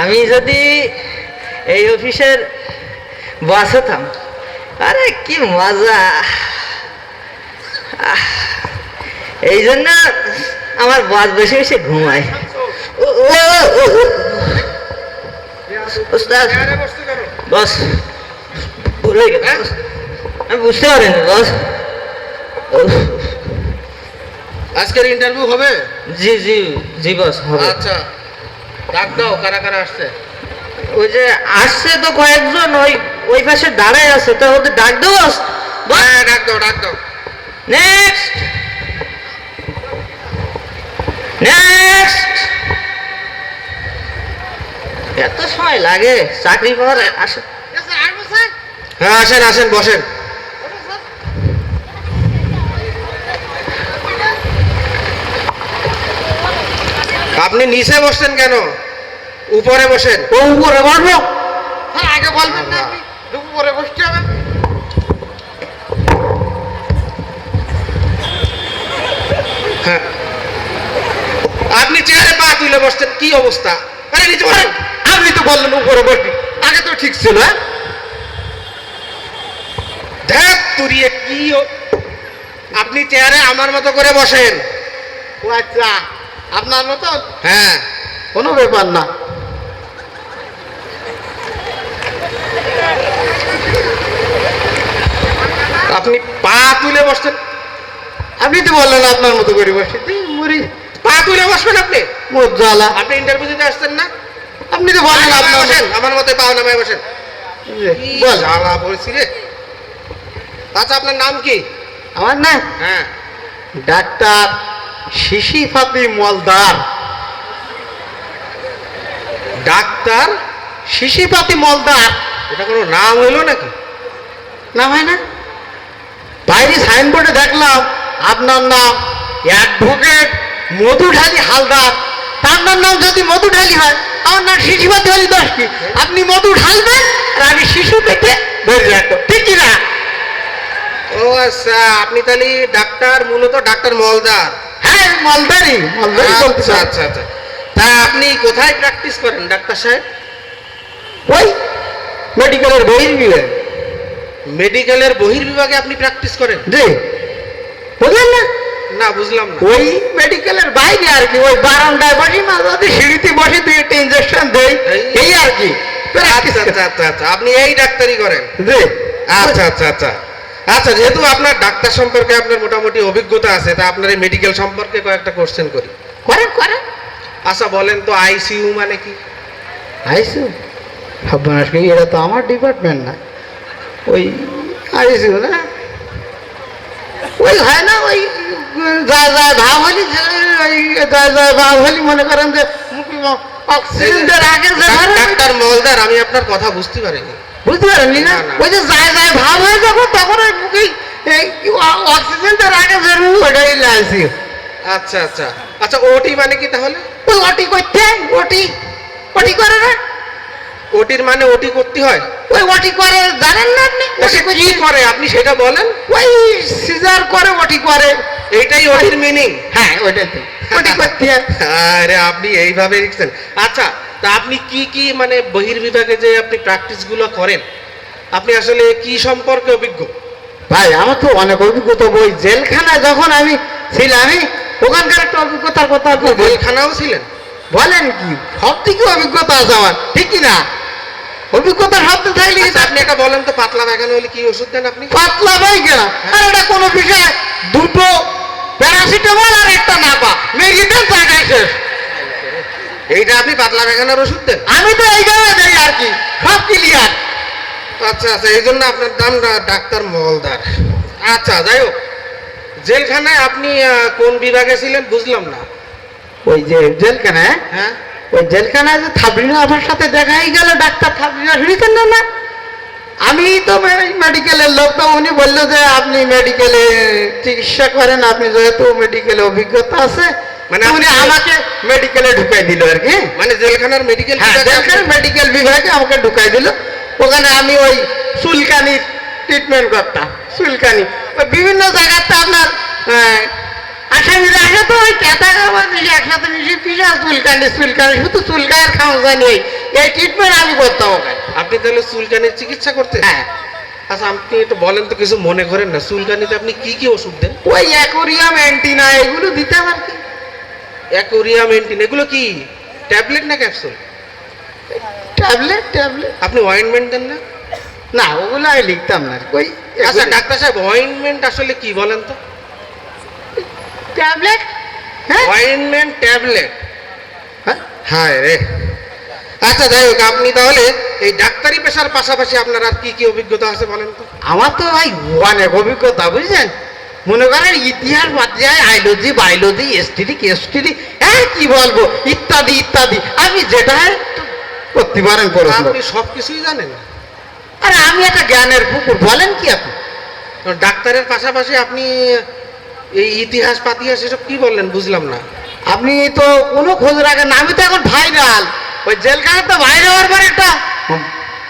আমি যদি এই অফিসের বস হতাম আরে কি মজা। এই জন্য আমার বস বসে বসে ঘুমায়। বস ভুল গেল আমি বুঝতে পারিনি বস আজকের ইন্টারভিউ হবে? জি জি জি বস হবে। আচ্ছা। ডাক দাও কারা কারা আসছে? ওই যে আসছে তো কয়েকজন ওই ওই পাশে দাঁড়ায় আছে তো ওদের ডাক দেবো হ্যাঁ ডাক দাও ডাক দাও। নেক্সট নেক্সট এত সময় লাগে চাকরি পাওয়ার আসে হ্যাঁ আসেন আসেন বসেন। আপনি নিচে বসছেন কেন? উপরে বসেন। ও উপরে বলব হ্যাঁ আগে বলবেন না আপনি উপরে বসতে হবে। হ্যাঁ। আপনি চেয়ারে পা তুলে বসছেন কি অবস্থা? আরে নিচে বসেন। আপনি তো বললেন উপরে বসবি। আগে তো ঠিক ছিল হ্যাঁ? ধ্যাত তুরিয়ে কি আপনি চেয়ারে আমার মতো করে বসেন। ও আচ্ছা। আপনার মতো হ্যাঁ। কোনো ব্যাপার না। আপনি পা তুলে বসছেন আপনি তো বললেন আপনার মতো করে বসে। তুই মরি পা তুলে বসবেন আপনি? মোর জ্বালা। আপনি ইন্টারভিউ দিতে আসছেন না? আপনি তো বললেন আপনি বসেন। আমার মতে পা নামায় বসেন। জ্বালা পড়েছি রে। আচ্ছা আপনার নাম কি? আমার না হ্যাঁ। ডাক্তার শিশি ফাতি মলদার। ডাক্তার শিশি ফাতি মলদার। এটা কোনো নাম হইল নাকি? নাম হয় না? বাইরে সাইনবোর্ডে দেখলাম আপনার নাম অ্যাডভোকেট মধুঢালি হালদার। তার নাম যদি মধুঢালি হয় আমার নাম শিশুপাতি হলি দশ কি? আপনি মধু ঢালবেন আর আমি শিশু পেটে ধরে রাখব ঠিক না? ও আচ্ছা আপনি তাহলে ডাক্তার মূলত ডাক্তার মলদার। হ্যাঁ মলদারি মলদারি আচ্ছা। আচ্ছা আচ্ছা। তা আপনি কোথায় প্র্যাকটিস করেন ডাক্তার সাহেব? ওই মেডিকেলের নিলে মেডিকেলের বহির্বিভাগে আপনি প্র্যাকটিস করেন? জি। বুঝলেন না? না বুঝলাম না। ওই মেডিকেলের বাইরে আর কি ওই বারান্দায় বসি মাঝে সিঁড়িতে বসে দুই একটা ইঞ্জেকশন দেই। এই- আর কি। আচ্ছা আচ্ছা আচ্ছা আচ্ছা। আপনি এই ডাক্তারি করেন? জি। আচ্ছা আচ্ছা আচ্ছা। আচ্ছা যেহেতু আপনার ডাক্তার সম্পর্কে আপনার মোটামুটি অভিজ্ঞতা আছে তা আপনার এই মেডিকেল সম্পর্কে কয়েকটা কোশ্চেন করি। করেন করেন। আচ্ছা বলেন তো আইসিইউ মানে কি? আইসু সর্বনাশ কি এটা তো আমার ডিপার্টমেন্ট না। ওই আইসু না? ওই হয় না ওই যা যা ভাব হলি ওই যা যা ভাব হলি মনে করেন যে অক্সিজেন আগে ডাক্তার মলদার আমি আপনার কথা বুঝতে পারিনি। বুঝতে পারেননি না। ওই যে যায় যায় ভাব হয়ে যাব তখন ওই মুখেই এই অক্সিজেন দেওয়ার আগে জরুরি ওটাই আইসিউ আচ্ছা আচ্ছা আচ্ছা ওটি মানে কি তাহলে ওই ওটি করতে ওটি ওটি করে না ওটির মানে ওটি করতে হয় ওই ওটি করে জানেন না আপনি সে ওটি কি করে আপনি সেটা বলেন ওই সিজার করে ওটি করে এইটাই ওটির মিনিং হ্যাঁ ওইটাই তো ওটি করতে হয় আরে আপনি এইভাবে লিখছেন আচ্ছা তা আপনি কি কি মানে বহির্বিভাগে যে আপনি প্র্যাকটিসগুলো করেন আপনি আসলে কি সম্পর্কে অভিজ্ঞ? ভাই আমার তো অনেক অভিজ্ঞতা বই। জেলখানায় যখন আমি ছিলাম আমি ওখানকার একটা অভিজ্ঞতার কথা আপনি জেলখানাও ছিলেন? বলেন কি সব থেকে অভিজ্ঞতা আছে আমার ঠিক কি না? অভিজ্ঞতা শব্দ থাকলে আচ্ছা, আপনি একটা বলেন তো পাতলা পায়খানা হলে কি ওষুধ দেন আপনি? পাতলা ভাই আর এটা কোনো বিষয় দুটো প্যারাসিটামল আর একটা নাপা। মেডিটেন জায়গায় শেষ। এইটা আপনি পাতলা পায়খানার ওষুধ দেন? আমি তো এই জায়গায় যাই আর কি সব ক্লিয়ার আচ্ছা আচ্ছা এই জন্য আপনার ডা- ডাক্তার মহলদার আচ্ছা যাই হোক জেলখানায় আপনি কোন বিভাগে ছিলেন বুঝলাম না। ওই যে জেলখানায়? হ্যাঁ। ওই জেলখানায় যে থাবরিনা আপার সাথে দেখাই গেল ডাক্তার থাবরিনা শুনেছেন না না? আমি তো মেডিকেলের লোক তো উনি বলল যে আপনি মেডিকেলে চিকিৎসা করেন আপনি যেহেতু মেডিকেলে অভিজ্ঞতা আছে মানে উনি আপনি- আমাকে মেডিকেলে ঢুকাই দিল আর কি। মানে জেলখানার মেডিকেল হ্যাঁ জেলখানার মেডিকেল বিভাগে আমাকে ঢুকাই দিল। ওখানে আমি ওই চুলকানির ট্রিটমেন্ট করতাম চুলকানি। বিভিন্ন জায়গাতে আপনার আসামিরা আসে তো ওই ক্যাটাগার একসাথে মিশে পিসা চুলকানি চুলকানি শুধু চুলকায় খাওয়া জানি এই ট্রিটমেন্ট আমি করতাম ওকে আপনি তাহলে চুলকানির চিকিৎসা করতে হ্যাঁ। আচ্ছা আপনি একটু বলেন তো কিছু মনে করেন না চুলকানিতে আপনি কি কি ওষুধ দেন? ওই অ্যাকোরিয়াম অ্যান্টিনা এগুলো দিতাম আর কি অ্যাকোরিয়া মেন্টিন এগুলো কি? ট্যাবলেট না ক্যাপসুল? Tablet tablet. আপনি অয়েনমেন্ট দেন না? না ওগুলো আমি লিখতাম না। ওই আচ্ছা ডাক্তার সাহেব অয়েনমেন্ট আসলে কি বলেন তো? ট্যাবলেট? হ্যাঁ? Ointment tablet. হ্যাঁ? হায় রে। আচ্ছা যাই হোক আপনি তাহলে এই ডাক্তারি পেশার পাশাপাশি আপনার আর কি কি অভিজ্ঞতা আছে বলেন তো? আমার তো ভাই অনেক অভিজ্ঞতা বুঝছেন মনে করেন ইতিহাস অধ্যায় আইলজি বায়োলজি এসটিডি কেসটিডি হ্যাঁ কি বলব? ইত্যাদি ইত্যাদি। আমি যেটা করতে পারেন আপনি সব কিছুই জানেন? আরে আমি একটা জ্ঞানের পুকুর বলেন কি আপনি? ডাক্তারের পাশাপাশি আপনি এই ইতিহাস পাতিহাস এসব কি বললেন বুঝলাম না। আপনি তো কোনো খোঁজ রাখেন না আমি তো এখন ভাইরাল ওই জেলখানার তো বাইরে হওয়ার পরে একটা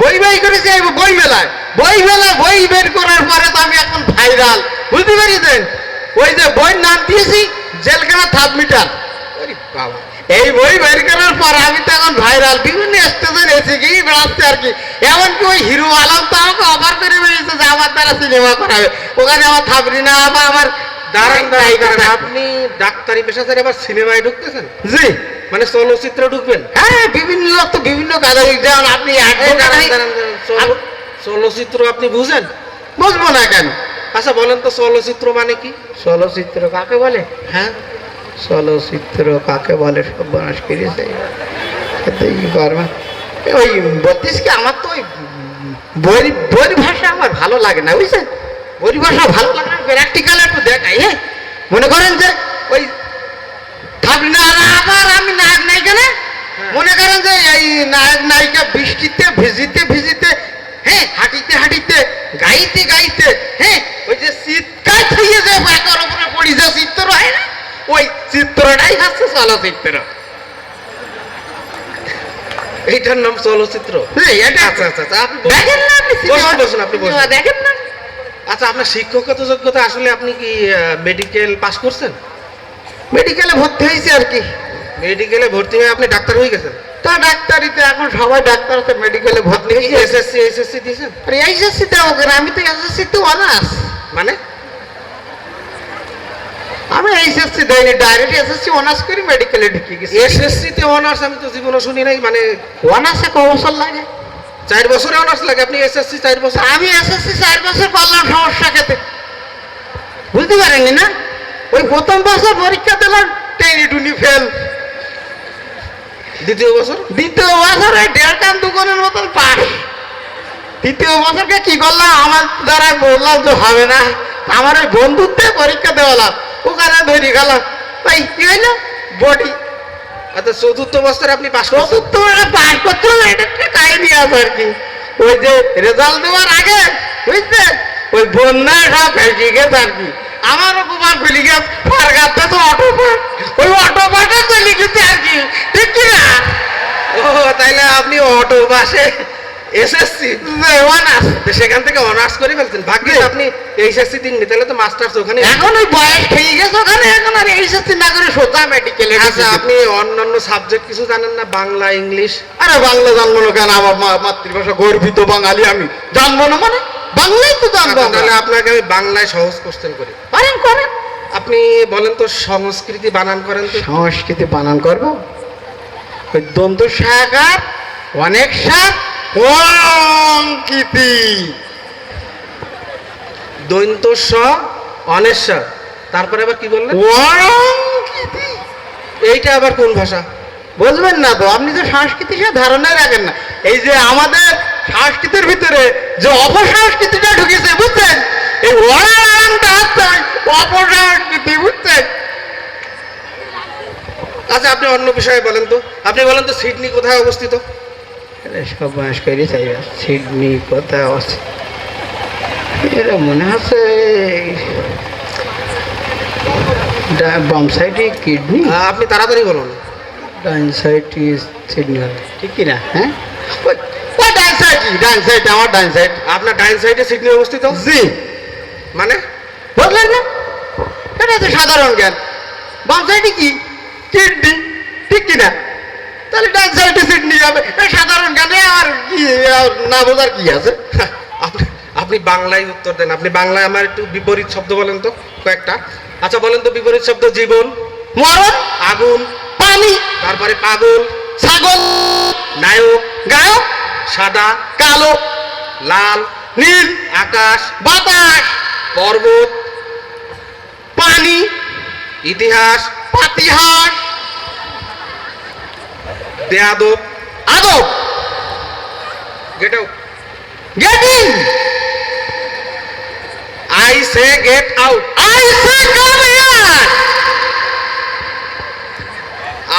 বই বই করেছি বই মেলায়। বই মেলায় বই বের করার পরে তো আমি এখন ভাইরাল বুঝতে পেরেছেন? ওই যে বইয়ের নাম দিয়েছি জেলখানা থার্ড মিটার। বাবা। এই বই বের করার পর আমি তো এখন ভাইরাল। বিভিন্ন স্টেশন এসে গিয়ে বেড়াচ্ছে আর কি। এমনকি ওই হিরো আলম তো আমাকে অফার করে বেরিয়েছে যে আমার দ্বারা সিনেমা করাবে। ওখানে আমার থাবরিনা বা আমার দাঁড়ান। আপনি ডাক্তারি পেশাতে আবার সিনেমায় ঢুকতেছেন? জি। মানে চলচ্চিত্র ঢুকবেন? হ্যাঁ বিভিন্ন লোক তো বিভিন্ন কাজে যেমন আপনি চলচ্চিত্র আপনি বুঝেন? বুঝব না কেন? আচ্ছা বলেন তো চলচ্চিত্র মানে কি? চলচ্চিত্র কাকে বলে? হ্যাঁ। চলচ্চিত্র কাকে বলে? সব বনাশ করেছে ওই বত্রিশ কি? আমার তো ওই বই বইয়ের ভাষা আমার ভালো লাগে না বুঝছেন? বইয়ের ভাষা ভালো লাগে না প্র্যাকটিক্যাল একটু দেখাই হ্যাঁ? মনে করেন যে ওই না আবার আমি নায়ক নায়িকা না মনে করেন যে এই নায়ক নায়িকা বৃষ্টিতে ভিজিতে ভিজিতে হ্যাঁ হাঁটিতে হাঁটিতে গাইতে গাইতে হ্যাঁ ওই যে শীতকাল থেকে যে একের উপরে পড়ি যে চিত্র হয় না ওই চিত্রটাই হচ্ছে চলচ্চিত্র। এইটার নাম চলচ্চিত্র? আচ্ছা আচ্ছা আচ্ছা আপনি বলুন। দেখেন না আপনি বসুন, আপনি বসুন। দেখেন না। আচ্ছা আপনার শিক্ষকতা যোগ্যতা আসলে আপনি কি মেডিকেল পাস করছেন? মেডিকেলে ভর্তি হয়েছে আর কি। মেডিকেলে ভর্তি হয়ে আপনি ডাক্তার হয়ে গেছেন? তা ডাক্তারিতে এখন সবাই ডাক্তার আছে মেডিকেলে ভর্তি হয়েছে। এসএসসি এসএসসি দিয়েছেন? আরে এইচএসসি কেন আমি তো এসএসসি তো অনার্স মানে? আমি এইচএসসি দেয়নি ডাইরেক্ট এসএসসি অনার্স করে মেডিকেলে ঢুকে গেছি। এসএসসি তে অনার্স আমি তো জীবনে শুনি নাই মানে অনার্সে ক বছর লাগে? চার বছরে অনার্স লাগে আপনি এসএসসি চার বছর আমি এসএসসি চার বছর করলাম সমস্যা খেতে। বুঝতে পারেননি না? ওই প্রথম বছর পরীক্ষা দিলাম টেনি টুনি ফেল। দ্বিতীয় বছর? দ্বিতীয় বছর ওই দেড় কান দুগুণের মতন পাস তৃতীয় বছরকে কি করলাম? আমার দ্বারা বললাম তো হবে না। আমার ওই বন্ধুত্বে পরীক্ষা দেওয়ালাম ওখানে ধরে গেলাম ভাই কি হইল? বডি। আচ্ছা চতুর্থ বছরে আপনি পাস চতুর্থ পাস করতে হবে এটা একটা কাহিনী আছে আর কি। ওই যে রেজাল্ট দেওয়ার আগে বুঝছেন ওই বন্যা সব ভেসে গেছে আর কি। আমারও কুমার খুলি গেছে ফার গাছে তো অটো পাট ওই অটো পাটে চলে গেছে আর কি। ঠিক কি না? ও তাইলে আপনি অটো বাসে এসএসসি। অনার্স সেখান থেকে অনার্স করে ফেলছেন। ভাগ্যিস জি। আপনি এইচএসসি তাহলে তো মাস্টার্স ওখানে এখন ওই বয়স হয়ে গেছে ওখানে এখন আর এইচএসসি না করে সোজা মেডিকেলে আচ্ছা আপনি অন্যান্য সাবজেক্ট কিছু জানেন না? বাংলা ইংলিশ আরে বাংলা জানব না কেন? আমার মাতৃভাষা গর্বিত বাঙালি আমি। জানব না মানে? বাংলাই তো জানব আচ্ছা, তাহলে আপনাকে আমি বাংলায় সহজ কোশ্চেন করি। করেন করেন আপনি বলেন তো সংস্কৃতি বানান করেন তো। সংস্কৃতি বানান করব? ওই দ্বন্দ্ব সাকার অনেক সার অঙ্কিতি দৈন্ত স অনেশ্বর তারপরে আবার কি বললেন? অঙ্কিতি এইটা আবার কোন ভাষা? বুঝবেন না তো আপনি তো সংস্কৃতির সাথে ধারণাই রাখেন না এই যে আমাদের সংস্কৃতির ভিতরে যে অপসংস্কৃতিটা ঢুকেছে বুঝছেন? এই ওরাংটা হচ্ছে অপসংস্কৃতি বুঝছেন? আচ্ছা আপনি অন্য বিষয়ে বলেন তো। আপনি বলেন তো সিডনি কোথায় অবস্থিত? সব বাস করে চাই সিডনি কোথায় আছে এটা মনে হচ্ছে বাম সাইডে কিডনি। আপনি তাড়াতাড়ি বলুন। ডান সাইডে সিডনি ঠিক কি না হ্যাঁ ডান সাইড ডান সাইড আমার ডান সাইড আপনার সাইডে সিডনি অবস্থিত? জি। মানে? বুঝলেন না। এটা তো সাধারণ জ্ঞান। বাম সাইডে কি? কিডনি। ঠিক কি না তাহলে সাইডে সিডনি হবে এটা সাধারণ না বোঝার কি আছে? আপনি আপনি বাংলায় উত্তর দেন। আপনি বাংলায় আমার একটু বিপরীত শব্দ বলেন তো কয়েকটা। আচ্ছা বলেন তো বিপরীত শব্দ জীবন। মরণ। আগুন। পানি। তারপরে পাগল। ছাগল। নায়ক। গায়ক। সাদা। কালো। লাল। নীল। আকাশ। বাতাস। পর্বত। পানি। ইতিহাস। পাতিহাস। বেয়াদব আদব। Get out getting I say get out I say come here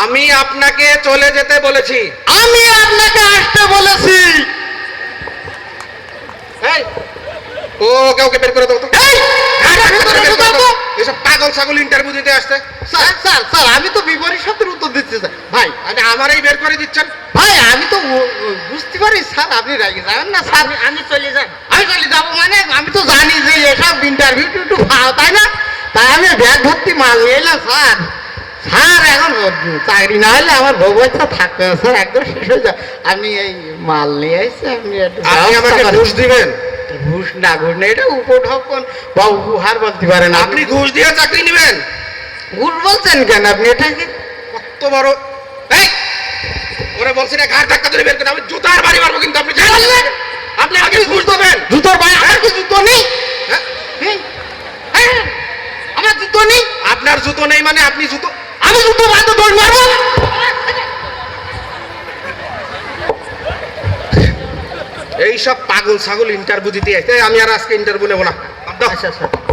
আমি আপনাকে চলে যেতে বলেছি। আমি আপনাকে আসতে বলেছি। এই, ও ওকে ওকে বের করে দাও তো। এসব পাগল ছাগল ইন্টারভিউ দিতে আসতে স্যার স্যার স্যার আমি তো বিপরীত শব্দের উত্তর দিচ্ছি স্যার। ভাই আরে আমারই বের করে দিচ্ছেন? ভাই আমি তো বুঝতে পারি স্যার আপনি রাগে যাবেন না স্যার? আমি চলে যাই আমি চলে যাব মানে আমি তো জানি যে এসব ইন্টারভিউ একটু ভালো তাই না? তাই আমি ব্যাগ ভর্তি মাল নিয়ে এলাম স্যার। স্যার এখন চাকরি না হলে আমার বউ বাচ্চা থাকবে স্যার একদম শেষ হয়ে যায়। আপনি এই মাল নিয়ে এসে আপনি একটু আমাকে করেন। দিবেন? ঘুষ না ঘুষ না এটা উপঢকন বা উপহার বলতে পারেন আপনি। ঘুষ দিয়ে চাকরি নেবেন। ঘুষ বলছেন কেন আপনি? এটাকে কত বড় ওরে না ঘাট ধাক্কা ধরে বের করে আমি জুতার বাড়ি মারবো কিন্তু আপনি আপনি আগে ঘুষ দেবেন। জুতোর ভাই আমার কি জুতো নেই? হ্যাঁ? আমার জুতো নেই? আপনার জুতো নেই মানে আপনি জুতো আমি জুতো বাঁধো দৌড় মারবো এই সব পাগল ছাগল ইন্টারভিউ দিতে আসে। আমি আর আজকে ইন্টারভিউ নেব না। আচ্ছা আচ্ছা।